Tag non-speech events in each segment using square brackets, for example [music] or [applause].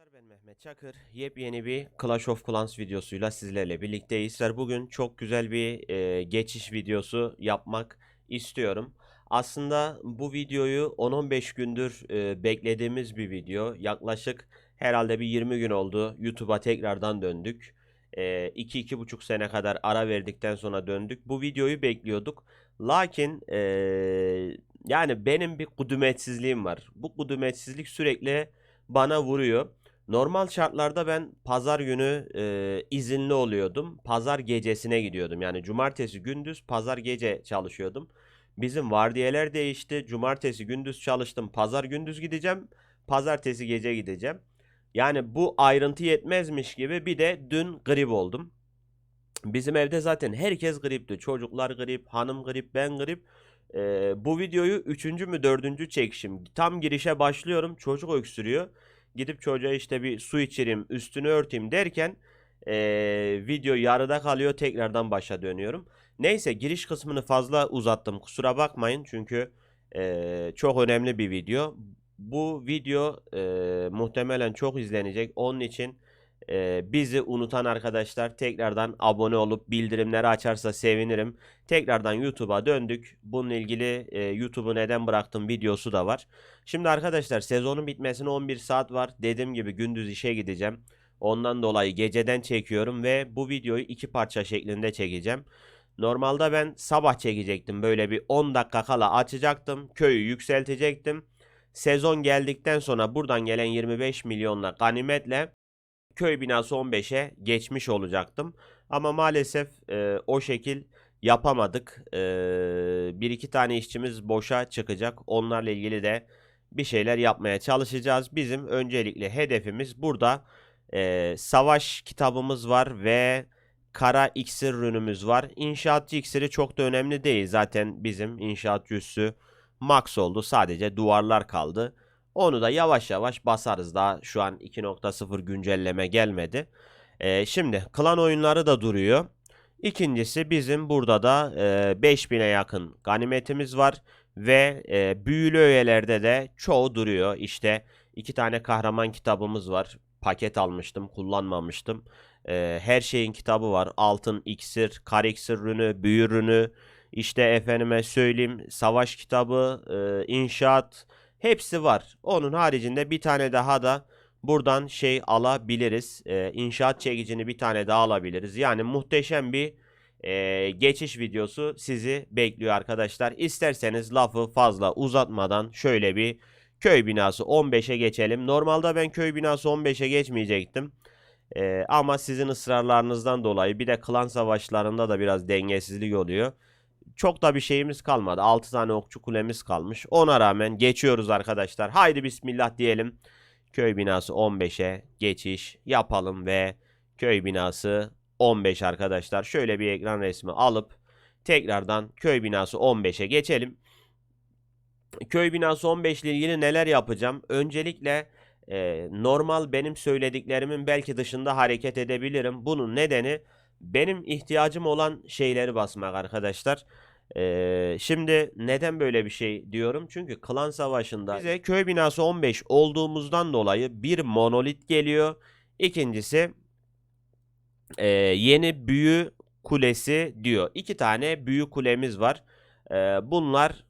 Arkadaşlar ben Mehmet Çakır. Yepyeni bir Clash of Clans videosuyla sizlerle birlikteyiz. Bugün çok güzel bir e, geçiş videosu yapmak istiyorum. Aslında bu videoyu 10-15 gündür e, beklediğimiz bir video. Yaklaşık herhalde bir 20 gün oldu. YouTube'a tekrardan döndük. 2-2,5 sene kadar ara verdikten sonra döndük. Bu videoyu bekliyorduk. Lakin e, yani benim bir kudumetsizliğim var. Bu kudumetsizlik sürekli bana vuruyor. Normal şartlarda ben pazar günü e, izinli oluyordum. Pazar gecesine gidiyordum. Yani cumartesi gündüz, pazar gece çalışıyordum. Bizim vardiyeler değişti. Cumartesi gündüz çalıştım. Pazar gündüz gideceğim. Pazartesi gece gideceğim. Yani bu ayrıntı yetmezmiş gibi bir de dün grip oldum. Bizim evde zaten herkes gripti. Çocuklar grip, hanım grip, ben grip. Ee, bu videoyu üçüncü mü dördüncü çekişim. Tam girişe başlıyorum. Çocuk öksürüyor. Gidip çocuğa işte bir su içireyim, üstünü örteyim derken ee, video yarıda kalıyor. Tekrardan başa dönüyorum. Neyse giriş kısmını fazla uzattım. Kusura bakmayın çünkü ee, çok önemli bir video. Bu video ee, muhtemelen çok izlenecek. Onun için ee, bizi unutan arkadaşlar tekrardan abone olup bildirimleri açarsa sevinirim. Tekrardan YouTube'a döndük. Bununla ilgili e, YouTube'u neden bıraktım videosu da var. Şimdi arkadaşlar sezonun bitmesine 11 saat var. Dediğim gibi gündüz işe gideceğim. Ondan dolayı geceden çekiyorum ve bu videoyu iki parça şeklinde çekeceğim. Normalde ben sabah çekecektim. Böyle bir 10 dakika kala açacaktım. Köyü yükseltecektim. Sezon geldikten sonra buradan gelen 25 milyonla ganimetle köy binası 15'e geçmiş olacaktım. Ama maalesef e, o şekil yapamadık. E, bir iki tane işçimiz boşa çıkacak. Onlarla ilgili de bir şeyler yapmaya çalışacağız. Bizim öncelikle hedefimiz burada e, savaş kitabımız var ve kara iksir rünümüz var. İnşaatçı iksiri çok da önemli değil. Zaten bizim inşaat cüssü max oldu. Sadece duvarlar kaldı. Onu da yavaş yavaş basarız. Daha şu an 2.0 güncelleme gelmedi. Ee, şimdi klan oyunları da duruyor. İkincisi bizim burada da e, 5000'e yakın ganimetimiz var. Ve e, büyülü öğelerde de çoğu duruyor. İşte iki tane kahraman kitabımız var. Paket almıştım kullanmamıştım. E, her şeyin kitabı var. Altın iksir, kar iksir rünü, büyü rünü. İşte efendime söyleyeyim savaş kitabı, e, inşaat Hepsi var. Onun haricinde bir tane daha da buradan şey alabiliriz. Ee, inşaat çekicini bir tane daha alabiliriz. Yani muhteşem bir e, geçiş videosu sizi bekliyor arkadaşlar. İsterseniz lafı fazla uzatmadan şöyle bir köy binası 15'e geçelim. Normalde ben köy binası 15'e geçmeyecektim. Ee, ama sizin ısrarlarınızdan dolayı bir de klan savaşlarında da biraz dengesizlik oluyor çok da bir şeyimiz kalmadı. 6 tane okçu kulemiz kalmış. Ona rağmen geçiyoruz arkadaşlar. Haydi bismillah diyelim. Köy binası 15'e geçiş yapalım ve köy binası 15 arkadaşlar. Şöyle bir ekran resmi alıp tekrardan köy binası 15'e geçelim. Köy binası 15 ile ilgili neler yapacağım? Öncelikle e, normal benim söylediklerimin belki dışında hareket edebilirim. Bunun nedeni benim ihtiyacım olan şeyleri basmak arkadaşlar. Ee, şimdi neden böyle bir şey diyorum? Çünkü klan savaşında bize köy binası 15 olduğumuzdan dolayı bir monolit geliyor. İkincisi e, yeni büyü kulesi diyor. İki tane büyü kulemiz var. E, bunlar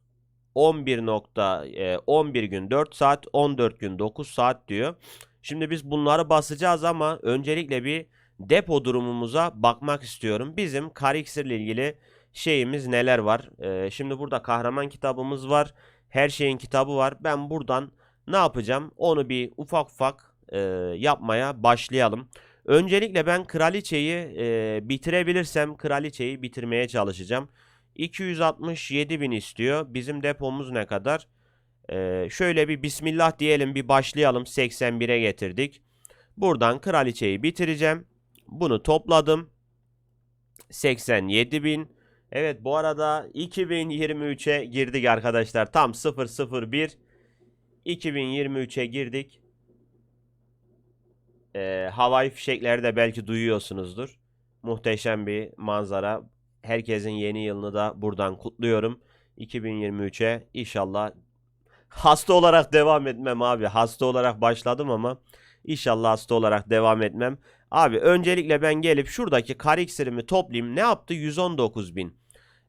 11 nokta e, 11 gün 4 saat 14 gün 9 saat diyor. Şimdi biz bunları basacağız ama öncelikle bir depo durumumuza bakmak istiyorum. Bizim Kariksir ile ilgili şeyimiz neler var? Ee, şimdi burada kahraman kitabımız var. Her şeyin kitabı var. Ben buradan ne yapacağım? Onu bir ufak ufak e, yapmaya başlayalım. Öncelikle ben kraliçeyi e, bitirebilirsem kraliçeyi bitirmeye çalışacağım. 267 bin istiyor. Bizim depomuz ne kadar? Ee, şöyle bir bismillah diyelim bir başlayalım. 81'e getirdik. Buradan kraliçeyi bitireceğim. Bunu topladım. 87 bin. Evet bu arada 2023'e girdik arkadaşlar. Tam 001 2023'e girdik. Ee, havai fişekleri de belki duyuyorsunuzdur. Muhteşem bir manzara. Herkesin yeni yılını da buradan kutluyorum. 2023'e inşallah hasta olarak devam etmem abi. Hasta olarak başladım ama inşallah hasta olarak devam etmem. Abi öncelikle ben gelip şuradaki kar toplayayım. Ne yaptı? 119 bin.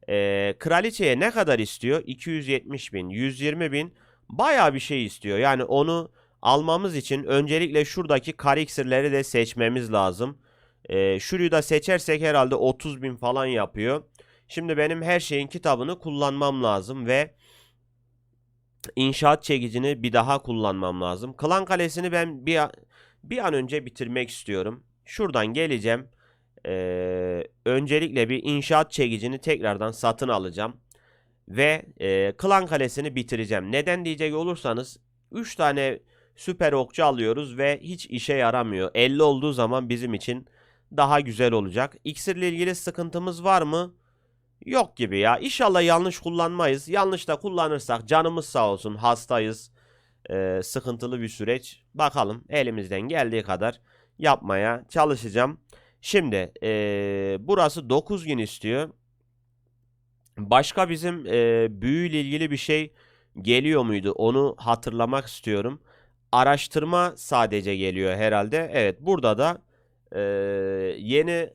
Ee, kraliçeye ne kadar istiyor? 270 bin, 120 bin. Baya bir şey istiyor. Yani onu almamız için öncelikle şuradaki kar iksirleri de seçmemiz lazım. Ee, şurayı da seçersek herhalde 30 bin falan yapıyor. Şimdi benim her şeyin kitabını kullanmam lazım ve inşaat çekicini bir daha kullanmam lazım. Klan Kalesi'ni ben bir, bir an önce bitirmek istiyorum. Şuradan geleceğim. Ee, öncelikle bir inşaat çekicini tekrardan satın alacağım. Ve e, Klan Kalesi'ni bitireceğim. Neden diyecek olursanız 3 tane süper okçu alıyoruz ve hiç işe yaramıyor. 50 olduğu zaman bizim için daha güzel olacak. İksirle ilgili sıkıntımız var mı? Yok gibi ya. İnşallah yanlış kullanmayız. Yanlış da kullanırsak canımız sağ olsun. Hastayız. Ee, sıkıntılı bir süreç. Bakalım elimizden geldiği kadar yapmaya çalışacağım. Şimdi ee, burası 9 gün istiyor. Başka bizim ee, büyüyle ilgili bir şey geliyor muydu? Onu hatırlamak istiyorum. Araştırma sadece geliyor herhalde. Evet burada da ee, yeni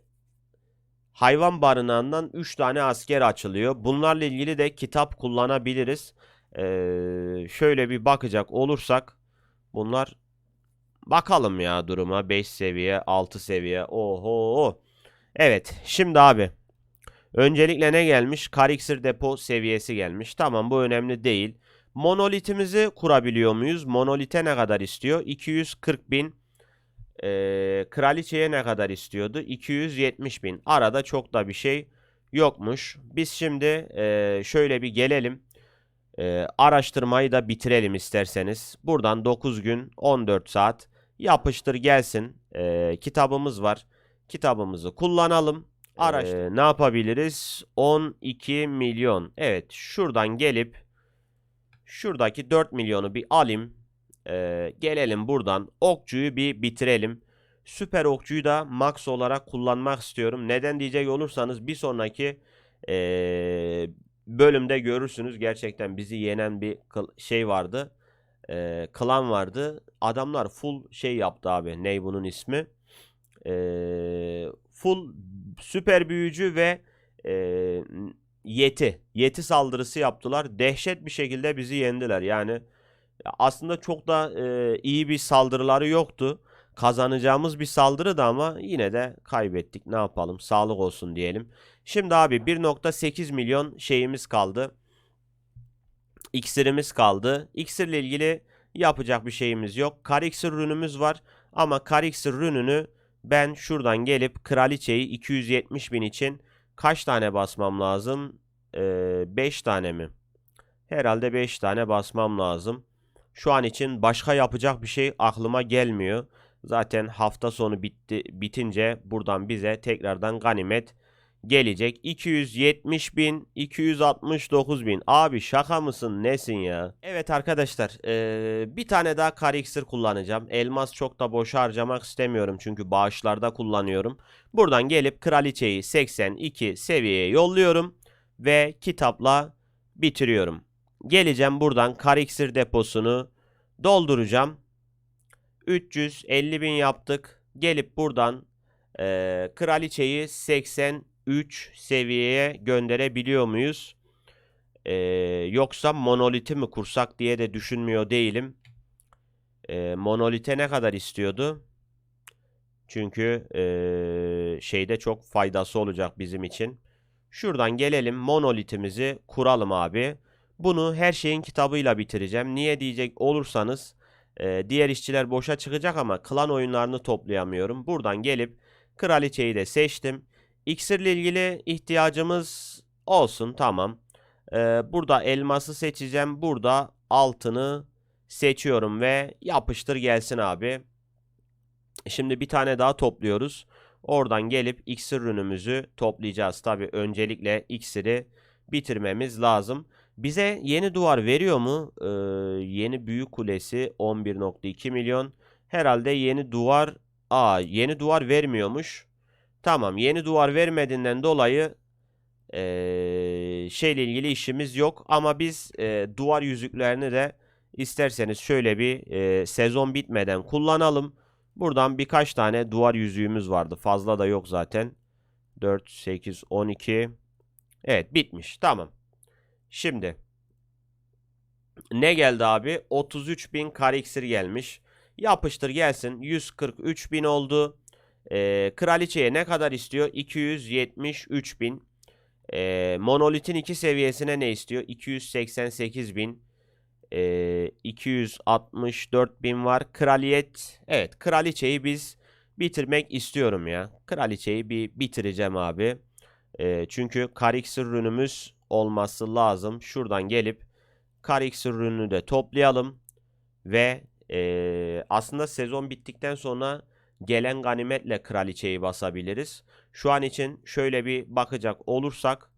hayvan barınağından 3 tane asker açılıyor. Bunlarla ilgili de kitap kullanabiliriz. Ee, şöyle bir bakacak olursak bunlar bakalım ya duruma 5 seviye 6 seviye oho evet şimdi abi öncelikle ne gelmiş kariksir depo seviyesi gelmiş tamam bu önemli değil monolitimizi kurabiliyor muyuz monolite ne kadar istiyor 240 bin ee, kraliçeye ne kadar istiyordu? 270 bin. Arada çok da bir şey yokmuş. Biz şimdi e, şöyle bir gelelim. E, araştırmayı da bitirelim isterseniz. Buradan 9 gün 14 saat yapıştır gelsin. E, kitabımız var. Kitabımızı kullanalım. Araştır. E, ne yapabiliriz? 12 milyon. Evet şuradan gelip şuradaki 4 milyonu bir alayım. Ee, gelelim buradan okçuyu bir bitirelim. Süper okçuyu da max olarak kullanmak istiyorum. Neden diyecek olursanız bir sonraki ee, bölümde görürsünüz. Gerçekten bizi yenen bir şey vardı. Ee, klan vardı. Adamlar full şey yaptı abi. Ney bunun ismi? Ee, full süper büyücü ve ee, yeti. Yeti saldırısı yaptılar. Dehşet bir şekilde bizi yendiler. Yani aslında çok da e, iyi bir saldırıları yoktu. Kazanacağımız bir saldırı da ama yine de kaybettik. Ne yapalım? Sağlık olsun diyelim. Şimdi abi 1.8 milyon şeyimiz kaldı. İksirimiz kaldı. İksirle ilgili yapacak bir şeyimiz yok. Kar iksir rünümüz var. Ama kar iksir rününü ben şuradan gelip kraliçeyi 270 bin için kaç tane basmam lazım? 5 ee, tane mi? Herhalde 5 tane basmam lazım. Şu an için başka yapacak bir şey aklıma gelmiyor. Zaten hafta sonu bitti bitince buradan bize tekrardan ganimet gelecek. 270 bin, 269 bin. Abi şaka mısın nesin ya? Evet arkadaşlar ee, bir tane daha kar iksir kullanacağım. Elmas çok da boş harcamak istemiyorum çünkü bağışlarda kullanıyorum. Buradan gelip kraliçeyi 82 seviyeye yolluyorum ve kitapla bitiriyorum. Geleceğim buradan kar iksir deposunu dolduracağım. 350 bin yaptık. Gelip buradan e, kraliçeyi 83 seviyeye gönderebiliyor muyuz? E, yoksa monoliti mi kursak diye de düşünmüyor değilim. E, monolite ne kadar istiyordu? Çünkü e, şeyde çok faydası olacak bizim için. Şuradan gelelim monolitimizi kuralım abi. Bunu her şeyin kitabıyla bitireceğim. Niye diyecek olursanız e, diğer işçiler boşa çıkacak ama klan oyunlarını toplayamıyorum. Buradan gelip kraliçeyi de seçtim. İksirle ilgili ihtiyacımız olsun tamam. E, burada elması seçeceğim. Burada altını seçiyorum ve yapıştır gelsin abi. Şimdi bir tane daha topluyoruz. Oradan gelip iksir ürünümüzü toplayacağız. Tabi öncelikle iksiri bitirmemiz lazım. Bize yeni duvar veriyor mu? Ee, yeni büyük kulesi 11.2 milyon. Herhalde yeni duvar... Aa yeni duvar vermiyormuş. Tamam yeni duvar vermediğinden dolayı ee, şeyle ilgili işimiz yok. Ama biz e, duvar yüzüklerini de isterseniz şöyle bir e, sezon bitmeden kullanalım. Buradan birkaç tane duvar yüzüğümüz vardı. Fazla da yok zaten. 4, 8, 12. Evet bitmiş. Tamam. Şimdi ne geldi abi? 33.000 kar iksir gelmiş. Yapıştır gelsin. 143.000 oldu. Ee, kraliçeye ne kadar istiyor? 273.000. Ee, monolitin 2 seviyesine ne istiyor? 288.000. Ee, 264.000 var. Kraliyet. Evet kraliçeyi biz bitirmek istiyorum ya. Kraliçeyi bir bitireceğim abi. Ee, çünkü kar iksir ürünümüz olması lazım. Şuradan gelip kar iksir ürününü de toplayalım. Ve ee, aslında sezon bittikten sonra gelen ganimetle kraliçeyi basabiliriz. Şu an için şöyle bir bakacak olursak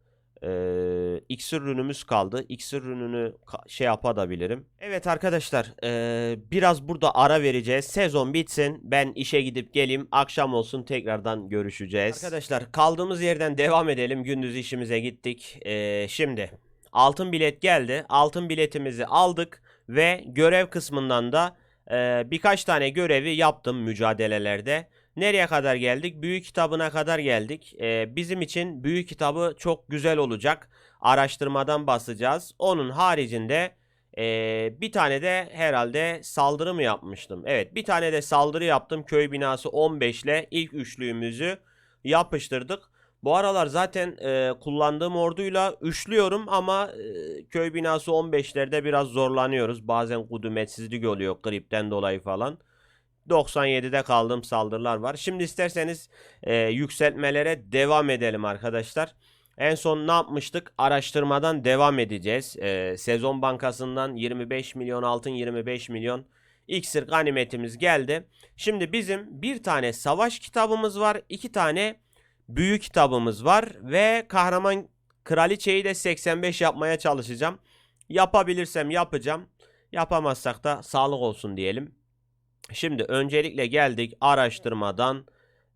ee, iksir ürünümüz kaldı. İksir ürününü ka- şey yapabilirim. Evet arkadaşlar ee, biraz burada ara vereceğiz. Sezon bitsin. Ben işe gidip geleyim. Akşam olsun tekrardan görüşeceğiz. Arkadaşlar kaldığımız yerden devam edelim. Gündüz işimize gittik. Ee, şimdi altın bilet geldi. Altın biletimizi aldık ve görev kısmından da ee, birkaç tane görevi yaptım mücadelelerde. Nereye kadar geldik? Büyük kitabına kadar geldik. Ee, bizim için büyük kitabı çok güzel olacak. Araştırmadan basacağız. Onun haricinde ee, bir tane de herhalde saldırı mı yapmıştım? Evet bir tane de saldırı yaptım. Köy binası 15 ile ilk üçlüğümüzü yapıştırdık. Bu aralar zaten e, kullandığım orduyla üçlüyorum ama e, köy binası 15'lerde biraz zorlanıyoruz. Bazen kudumetsizlik oluyor gripten dolayı falan. 97'de kaldığım saldırılar var. Şimdi isterseniz e, yükseltmelere devam edelim arkadaşlar. En son ne yapmıştık? Araştırmadan devam edeceğiz. E, sezon bankasından 25 milyon altın 25 milyon iksir ganimetimiz geldi. Şimdi bizim bir tane savaş kitabımız var. iki tane büyük kitabımız var. Ve kahraman kraliçeyi de 85 yapmaya çalışacağım. Yapabilirsem yapacağım. Yapamazsak da sağlık olsun diyelim. Şimdi öncelikle geldik araştırmadan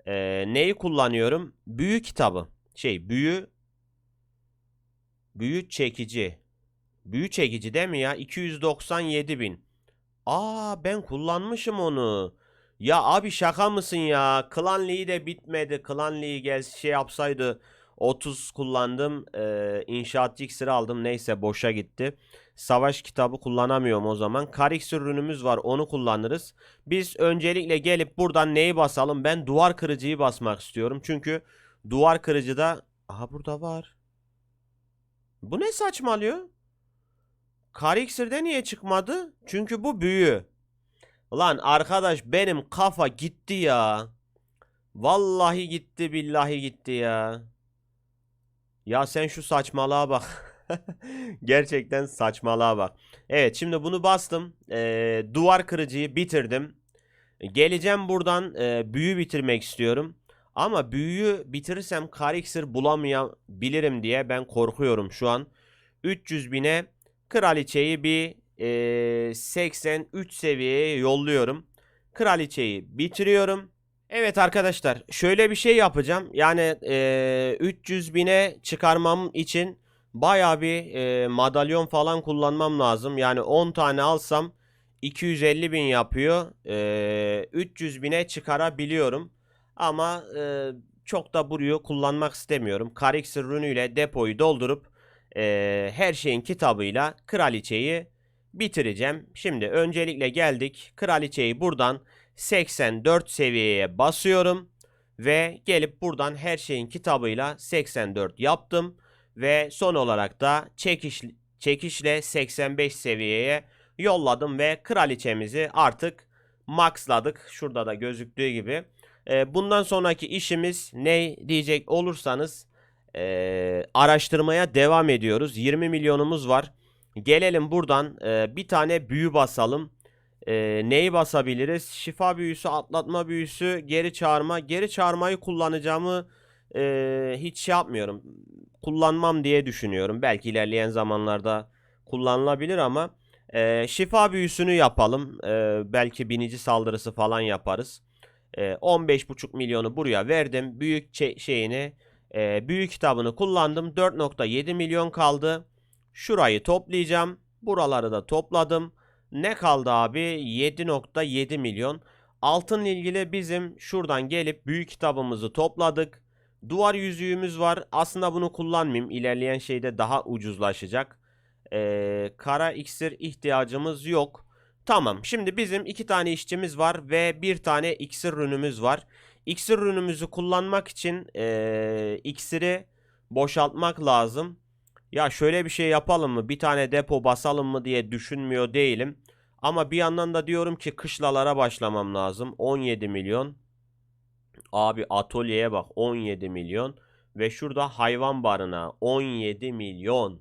e, neyi kullanıyorum? Büyü kitabı. Şey büyü büyü çekici. Büyü çekici değil mi ya? 297 bin. Aa ben kullanmışım onu. Ya abi şaka mısın ya? Klan League de bitmedi. Klan League gel şey yapsaydı 30 kullandım. E, inşaatçı iksiri aldım. Neyse boşa gitti. Savaş kitabı kullanamıyorum o zaman. Kar iksir var onu kullanırız. Biz öncelikle gelip buradan neyi basalım? Ben duvar kırıcıyı basmak istiyorum. Çünkü duvar kırıcıda... Aha burada var. Bu ne saçmalıyor? Kar iksirde niye çıkmadı? Çünkü bu büyü. Lan arkadaş benim kafa gitti ya. Vallahi gitti billahi gitti ya. Ya sen şu saçmalığa bak. [laughs] Gerçekten saçmalığa bak. Evet şimdi bunu bastım. Ee, duvar kırıcıyı bitirdim. Geleceğim buradan e, büyü bitirmek istiyorum. Ama büyüyü bitirirsem kar iksir bulamayabilirim diye ben korkuyorum şu an. 300 bine kraliçeyi bir e, 83 seviyeye yolluyorum. Kraliçeyi bitiriyorum. Evet arkadaşlar şöyle bir şey yapacağım. Yani e, 300 bine çıkarmam için baya bir e, madalyon falan kullanmam lazım. Yani 10 tane alsam 250 bin yapıyor. E, 300 bine çıkarabiliyorum. Ama e, çok da burayı kullanmak istemiyorum. Karixir ürünüyle depoyu doldurup e, her şeyin kitabıyla kraliçeyi bitireceğim. Şimdi öncelikle geldik. Kraliçeyi buradan 84 seviyeye basıyorum. Ve gelip buradan her şeyin kitabıyla 84 yaptım. Ve son olarak da çekiş, çekişle 85 seviyeye yolladım. Ve kraliçemizi artık maxladık. Şurada da gözüktüğü gibi. Ee, bundan sonraki işimiz ne diyecek olursanız e, araştırmaya devam ediyoruz. 20 milyonumuz var. Gelelim buradan e, bir tane büyü basalım. E, neyi basabiliriz? Şifa büyüsü, atlatma büyüsü, geri çağırma. Geri çağırmayı kullanacağımı e, hiç şey yapmıyorum. Kullanmam diye düşünüyorum. Belki ilerleyen zamanlarda kullanılabilir ama e, şifa büyüsünü yapalım. E, belki binici saldırısı falan yaparız. E, 15,5 milyonu buraya verdim. Büyük şeyini, e, büyük kitabını kullandım. 4,7 milyon kaldı. Şurayı toplayacağım. Buraları da topladım. Ne kaldı abi? 7.7 milyon. Altınla ilgili bizim şuradan gelip büyük kitabımızı topladık. Duvar yüzüğümüz var. Aslında bunu kullanmayayım. İlerleyen şeyde daha ucuzlaşacak. Ee, kara iksir ihtiyacımız yok. Tamam. Şimdi bizim iki tane işçimiz var ve bir tane iksir rünümüz var. İksir rünümüzü kullanmak için ee, iksiri boşaltmak lazım. Ya şöyle bir şey yapalım mı? Bir tane depo basalım mı diye düşünmüyor değilim. Ama bir yandan da diyorum ki kışlalara başlamam lazım. 17 milyon. Abi atölyeye bak 17 milyon. Ve şurada hayvan barına 17 milyon.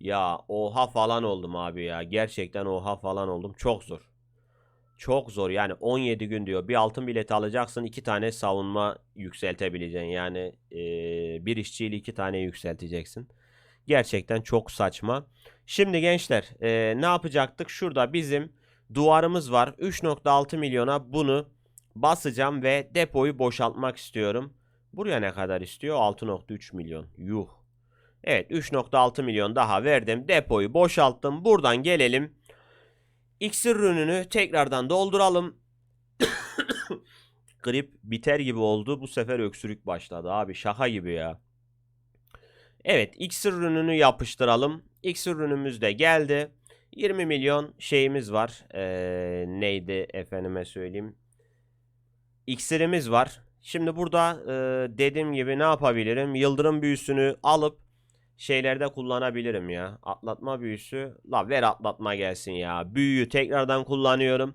Ya oha falan oldum abi ya. Gerçekten oha falan oldum. Çok zor. Çok zor yani 17 gün diyor. Bir altın bileti alacaksın iki tane savunma yükseltebileceksin. Yani eee, bir işçiyle iki tane yükselteceksin. Gerçekten çok saçma. Şimdi gençler eee, ne yapacaktık? Şurada bizim duvarımız var. 3.6 milyona bunu basacağım ve depoyu boşaltmak istiyorum. Buraya ne kadar istiyor? 6.3 milyon. Yuh. Evet 3.6 milyon daha verdim. Depoyu boşalttım. Buradan gelelim. İksir ürününü tekrardan dolduralım. [coughs] Grip biter gibi oldu. Bu sefer öksürük başladı abi. Şaka gibi ya. Evet iksir ürününü yapıştıralım. İksir ürünümüz de geldi. 20 milyon şeyimiz var. Ee, neydi efendime söyleyeyim. İksirimiz var. Şimdi burada e, dediğim gibi ne yapabilirim? Yıldırım büyüsünü alıp şeylerde kullanabilirim ya. Atlatma büyüsü. La ver atlatma gelsin ya. Büyüyü tekrardan kullanıyorum.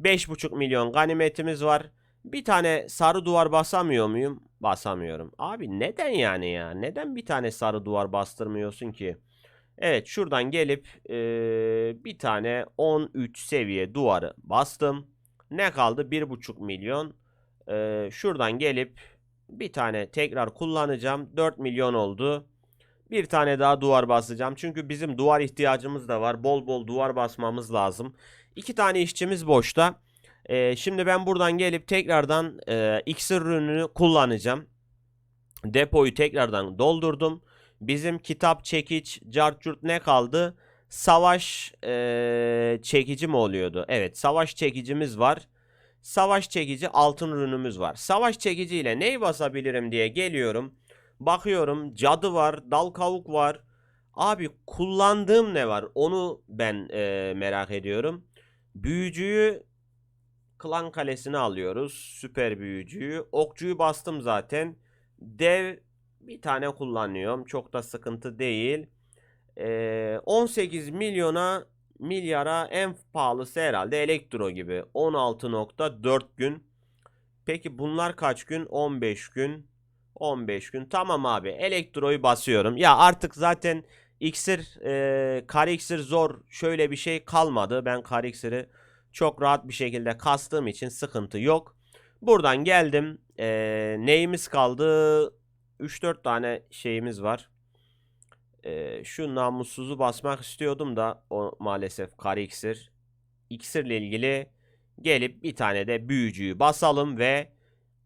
5,5 milyon ganimetimiz var. Bir tane sarı duvar basamıyor muyum? Basamıyorum. Abi neden yani ya? Neden bir tane sarı duvar bastırmıyorsun ki? Evet şuradan gelip e, bir tane 13 seviye duvarı bastım. Ne kaldı? 1,5 milyon. E, şuradan gelip bir tane tekrar kullanacağım. 4 milyon oldu. Bir tane daha duvar basacağım. Çünkü bizim duvar ihtiyacımız da var. Bol bol duvar basmamız lazım. İki tane işçimiz boşta. Ee, şimdi ben buradan gelip tekrardan e, iksir kullanacağım. Depoyu tekrardan doldurdum. Bizim kitap, çekiç, cartçurt ne kaldı? Savaş e, çekici mi oluyordu? Evet savaş çekicimiz var. Savaş çekici altın ürünümüz var. Savaş çekici ile neyi basabilirim diye geliyorum. Bakıyorum cadı var, dal kavuk var. Abi kullandığım ne var? Onu ben e, merak ediyorum. Büyücüyü klan kalesine alıyoruz. Süper büyücüyü. Okçuyu bastım zaten. Dev bir tane kullanıyorum. Çok da sıkıntı değil. E, 18 milyona milyara en pahalısı herhalde elektro gibi. 16.4 gün. Peki bunlar kaç gün? 15 gün. 15 gün. Tamam abi. Elektroyu basıyorum. Ya artık zaten iksir, e, kare zor. Şöyle bir şey kalmadı. Ben kare iksiri çok rahat bir şekilde kastığım için sıkıntı yok. Buradan geldim. E, neyimiz kaldı? 3-4 tane şeyimiz var. E, şu namussuzu basmak istiyordum da o maalesef kare iksir. İksirle ilgili gelip bir tane de büyücüyü basalım ve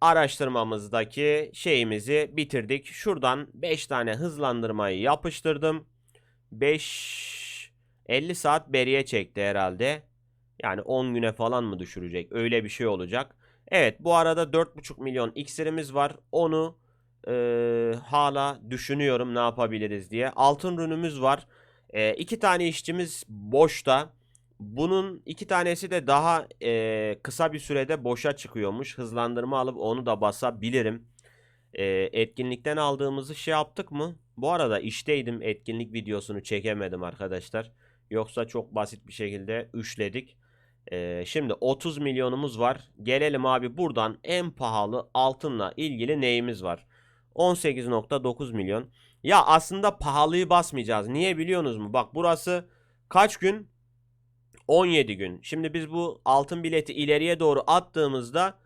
araştırmamızdaki şeyimizi bitirdik. Şuradan 5 tane hızlandırmayı yapıştırdım. 5 50 saat beriye çekti herhalde. Yani 10 güne falan mı düşürecek? Öyle bir şey olacak. Evet bu arada 4,5 milyon iksirimiz var. Onu e, hala düşünüyorum ne yapabiliriz diye. Altın rünümüz var. E, iki tane işçimiz boşta. Bunun iki tanesi de daha e, kısa bir sürede boşa çıkıyormuş. Hızlandırma alıp onu da basabilirim. E, etkinlikten aldığımızı şey yaptık mı? Bu arada işteydim etkinlik videosunu çekemedim arkadaşlar. Yoksa çok basit bir şekilde üçledik. E, şimdi 30 milyonumuz var. Gelelim abi buradan en pahalı altınla ilgili neyimiz var? 18.9 milyon. Ya aslında pahalıyı basmayacağız. Niye biliyorsunuz mu? Bak burası kaç gün? 17 gün. Şimdi biz bu altın bileti ileriye doğru attığımızda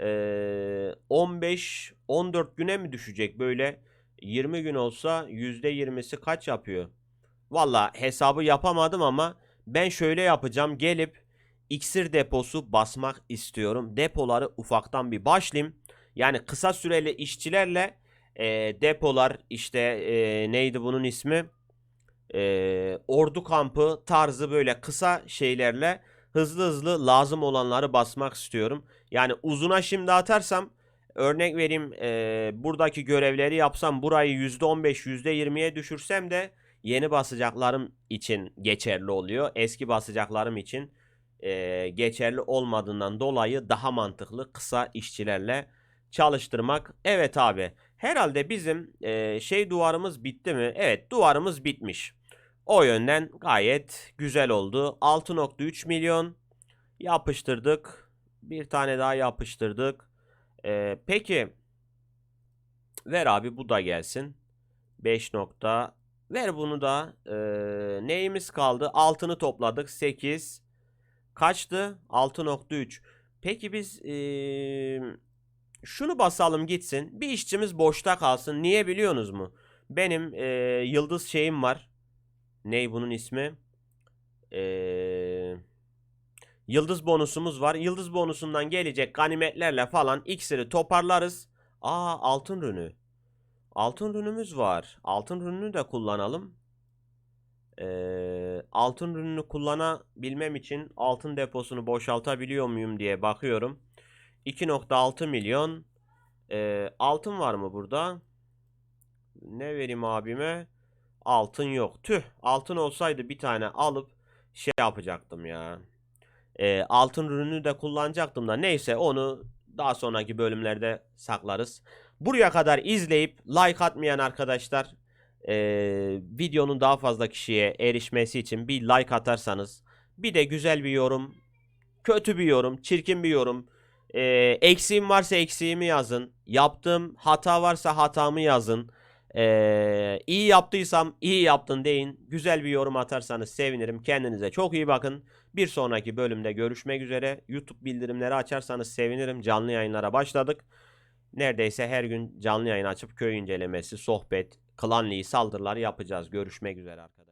eee, 15 14 güne mi düşecek böyle 20 gün olsa %20'si kaç yapıyor? Valla hesabı yapamadım ama ben şöyle yapacağım. Gelip iksir deposu basmak istiyorum. Depoları ufaktan bir başlayayım. Yani kısa süreli işçilerle eee, depolar işte eee, neydi bunun ismi? e, ordu kampı tarzı böyle kısa şeylerle hızlı hızlı lazım olanları basmak istiyorum. Yani uzuna şimdi atarsam örnek vereyim e, buradaki görevleri yapsam burayı %15 %20'ye düşürsem de yeni basacaklarım için geçerli oluyor. Eski basacaklarım için e, geçerli olmadığından dolayı daha mantıklı kısa işçilerle çalıştırmak. Evet abi herhalde bizim e, şey duvarımız bitti mi? Evet duvarımız bitmiş. O yönden gayet güzel oldu. 6.3 milyon yapıştırdık. Bir tane daha yapıştırdık. E, peki ver abi bu da gelsin. 5 nokta. Ver bunu da. E, neyimiz kaldı? Altını topladık. 8. Kaçtı? 6.3. Peki biz eee, şunu basalım gitsin. Bir işçimiz boşta kalsın. Niye biliyorsunuz mu? Benim eee, yıldız şeyim var. Ney bunun ismi? Eee, yıldız bonusumuz var. Yıldız bonusundan gelecek ganimetlerle falan iksiri toparlarız. Aa altın rünü. Altın rünümüz var. Altın rününü de kullanalım. Ee, altın ürününü kullanabilmem için altın deposunu boşaltabiliyor muyum diye bakıyorum. 2.6 milyon Ee, altın var mı burada? Ne vereyim abime? Altın yok. Tüh, altın olsaydı bir tane alıp şey yapacaktım ya. Ee, altın ürünü de kullanacaktım da neyse onu daha sonraki bölümlerde saklarız. Buraya kadar izleyip like atmayan arkadaşlar ee, videonun daha fazla kişiye erişmesi için bir like atarsanız bir de güzel bir yorum, kötü bir yorum, çirkin bir yorum, ee, eksiğim varsa eksiğimi yazın, yaptığım hata varsa hatamı yazın. Ee, iyi yaptıysam iyi yaptın deyin. Güzel bir yorum atarsanız sevinirim. Kendinize çok iyi bakın. Bir sonraki bölümde görüşmek üzere. YouTube bildirimleri açarsanız sevinirim. Canlı yayınlara başladık. Neredeyse her gün canlı yayın açıp köy incelemesi, sohbet, klanli saldırılar yapacağız. Görüşmek üzere arkadaşlar.